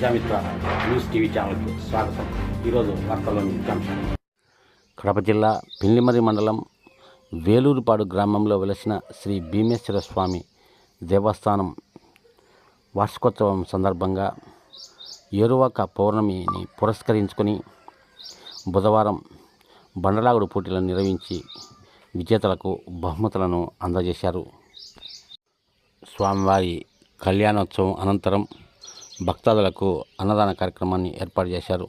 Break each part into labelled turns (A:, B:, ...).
A: Prajamitra news TV ఛానల్కి స్వాగతం. ఈరోజు వార్తల్లోని ముఖ్యాంశాలు కడప జిల్లా పిల్లిమరి మండలం వేలూరుపాడు గ్రామంలో వెలసిన శ్రీ భీమేశ్వర స్వామి దేవస్థానం వార్షికోత్సవం సందర్భంగా ఏరువాక పౌర్ణమిని పురస్కరించుకొని బుధవారం బండలాగుడు పోటీలను నిర్వహించి విజేతలకు బహుమతులను అందజేశారు. స్వామివారి కళ్యాణోత్సవం అనంతరం భక్తాదులకు అన్నదాన కార్యక్రమాన్ని ఏర్పాటు చేశారు.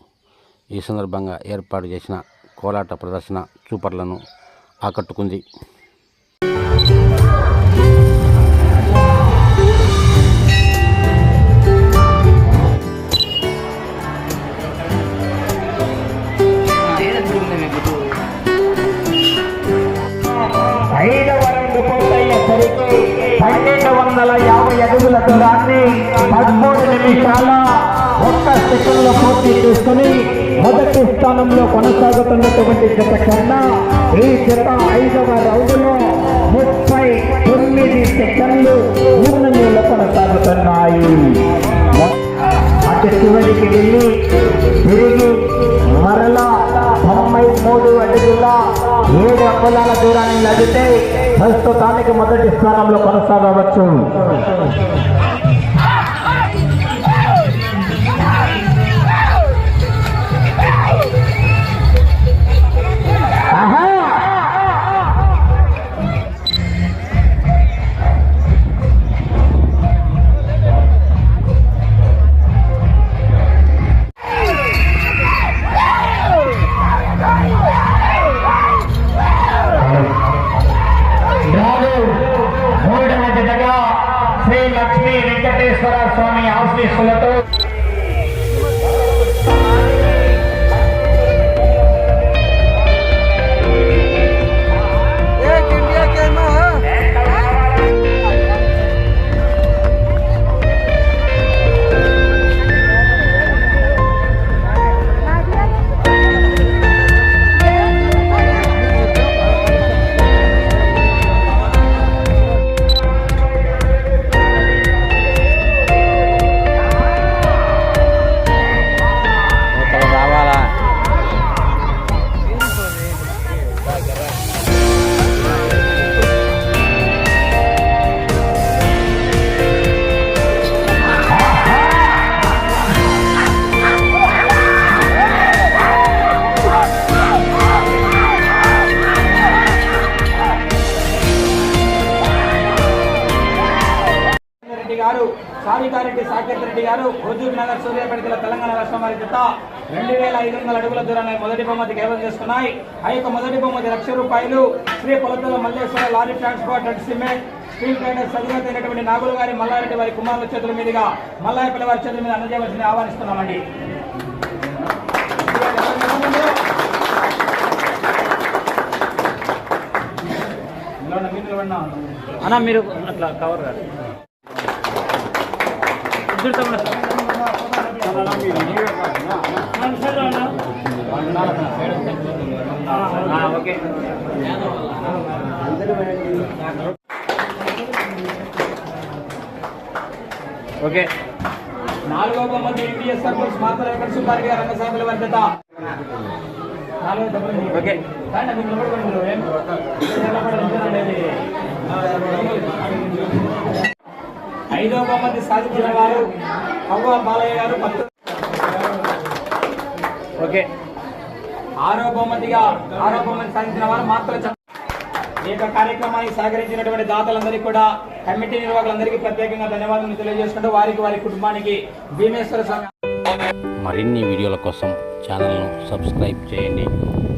A: ఈ సందర్భంగా ఏర్పాటు చేసిన కోలాట ప్రదర్శన చూపర్లను ఆకట్టుకుంది.
B: ఐదు పన్నెండు వందల యాభై అడుగుల దూరాన్ని చాలా నిమిషాల ఒక్క సెకండ్లో పూర్తి చేసుకుని మొదటి స్థానంలో కొనసాగుతున్నటువంటి జత కన్నా ఈ జత ఐదవ రౌండ్లో ముప్పై తొమ్మిది సెకండ్లు ముందంజలో కొనసాగుతున్నాయి. అటు చివరికి వెళ్ళి తిరిగి మరలా తొంభై మూడు అడుగుల ఏడు అంగుళాల దూరాన్ని నడితే ప్రస్తుతానికి మొదటి స్థానంలో కొనసాగవచ్చు. శ్రీ లక్ష్మీ వెంకటేశ్వర స్వామి ఆశీస్సులతో
C: గారు సావికారెడ్డి సాకేత్ రెడ్డి గారు హుజూర్ నగర్ సూర్యాపేట జిల్లా తెలంగాణ రాష్ట్రం వారి జత రెండు వేల ఐదు వందల అడుగుల దూరాన్ని మొదటి బహుమతి కైవసం చేసుకున్నాయి. ఆ యొక్క మొదటి బహుమతి లక్ష రూపాయలు Shri Polatala Malleswara lorry transport and cement steel traders అధినేత అయినటువంటి నాగులు గారి మల్లారెడ్డి వారి కుమారుల చేతుల మీదుగా మల్లాయపల్లి వారి చేతుల మీద అందజేయవలసింది ఆహ్వానిస్తున్నామండి. అన్న మీరు అట్లా కవర్ కాదు. ఓకే. ఓకే నాలుగో బొమ్మది ఇండియస్ సర్పంచ్ మాత్ర వెంకట సుబ్బారెడ్డి గారు రంగస్వామి వారి జత నాలుగో బొమ్మది. ఓకే. నిలబడుకోండి నిలబడండి. ఐదో బొమ్మది సాధించిన వారు అవ్వ బాలయ్య గారు ఓకే. ఆరో బహుమతిగా ఆరో బహుమతి సాధించిన వారు మాత్రం ఈ యొక్క కార్యక్రమానికి సహకరించినటువంటి దాతలందరికీ కూడా కమిటీ నిర్వాహకులందరికీ ప్రత్యేకంగా ధన్యవాదాలు తెలియజేసుకుంటూ వారికి వారి కుటుంబానికి భీమేశ్వర స్వామి
A: మరిన్ని వీడియోల కోసం ఛానల్ను సబ్స్క్రైబ్ చేయండి.